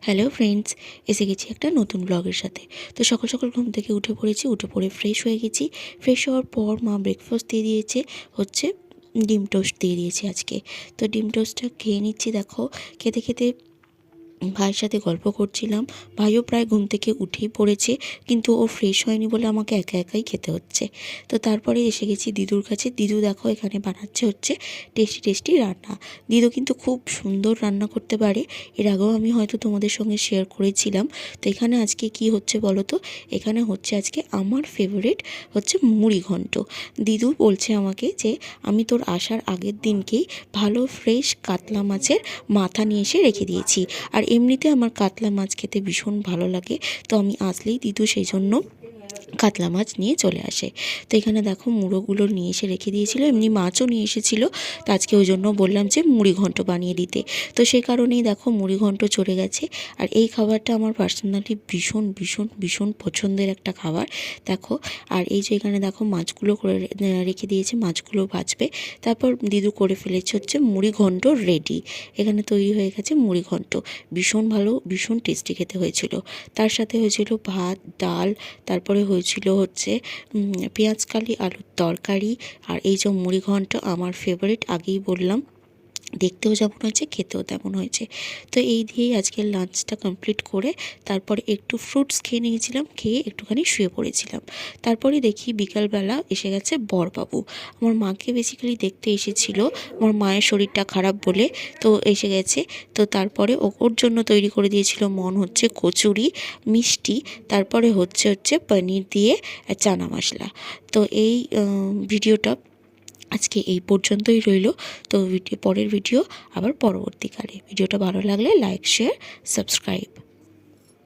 Hello friends এসে গেছি একটা নতুন ব্লগের সাথে। তো সকাল সকাল ঘুম থেকে উঠে পড়েছি, উঠে পড়ে ফ্রেশ হয়ে গেছি। ফ্রেশ হওয়ার পর মা ব্রেকফাস্ট দিয়ে দিয়েছে, হচ্ছে ডিম টোস্ট দিয়ে দিয়েছে আজকে। তো ডিম টোস্টটা খেয়ে নিচ্ছি, দেখো। খেতে খেতে ভাইয়ের সাথে গল্প করছিলাম। ভাইও প্রায় ঘুম থেকে উঠেই পড়েছে, কিন্তু ও ফ্রেশ হয়নি বলে আমাকে একা একাই খেতে হচ্ছে। তো তারপরে এসে গেছি দিদুর কাছে। দিদু দেখো এখানে বানাচ্ছে হচ্ছে টেস্টি টেস্টি রান্না। দিদু কিন্তু খুব সুন্দর রান্না করতে পারে। এর আগেও আমি হয়তো তোমাদের সঙ্গে শেয়ার করেছিলাম। তো এখানে আজকে কি হচ্ছে বলো তো? এখানে হচ্ছে আজকে আমার ফেভারিট হচ্ছে মুড়ি ঘন্ট। দিদু বলছে আমাকে যে, আমি তোর আসার আগের দিনকেই ভালো ফ্রেশ কাতলা মাছের মাথা নিয়ে এসে রেখে দিয়েছি। আর এমনিতে আমার কাতলা মাছ খেতে ভীষণ ভালো লাগে তো আমি আসলেই দিদু সেই জন্য। কাতলা মাছ নিয়ে চলে আসে। তো এখানে দেখো মুড়োগুলো নিয়ে এসে রেখে দিয়েছিল, এমনি মাছও নিয়ে এসেছিল। তো আজকে ওই জন্য বললাম যে মুড়ি ঘন্ট বানিয়ে দিতে। তো সেই কারণেই দেখো মুড়ি ঘন্ট চলে গেছে। আর এই খাবারটা আমার পার্সোনালি ভীষণ ভীষণ ভীষণ পছন্দের একটা খাবার। দেখো, আর এই যে এখানে দেখো মাছগুলো করে রেখে দিয়েছে, মাছগুলো ভাজবে। তারপর দিদু করে ফেলেছে হচ্ছে মুড়ি ঘন্ট রেডি এখানে তৈরি হয়ে গেছে মুড়ি ঘন্ট। ভীষণ ভালো, ভীষণ টেস্টি খেতে হয়েছিল। তার সাথে হয়েছিল ভাত, ডাল, তারপরে হয়েছিল হচ্ছে পেঁয়াজকালি আলুর তরকারি আর এই যে মুড়ি ঘন্ট আমার ফেভারিট আগেই বললাম। দেখতেও যেমন হয়েছে, খেতেও তেমন হয়েছে। তো এই দিয়েই আজকের লাঞ্চটা কমপ্লিট করে তারপরে একটু ফ্রুটস খেয়ে নিয়েছিলাম, খেয়ে একটুখানি শুয়ে পড়েছিলাম। তারপরে দেখি বিকালবেলা এসে গেছে বরবাবু। আমার মাকে বেসিক্যালি দেখতে এসেছিল, আমার মায়ের শরীরটা খারাপ বলে তো এসে গেছে। তো তারপরে ওর জন্য তৈরি করে দিয়েছিল মন হচ্ছে কচুরি, মিষ্টি, তারপরে হচ্ছে হচ্ছে পনির দিয়ে চানা মশলা। তো এই ভিডিওটা আজকে এই পর্যন্তই রইল। তো ভিডিও পরের ভিডিও আবার পরবর্তীকালে। ভিডিওটা ভালো লাগলে লাইক শেয়ার সাবস্ক্রাইব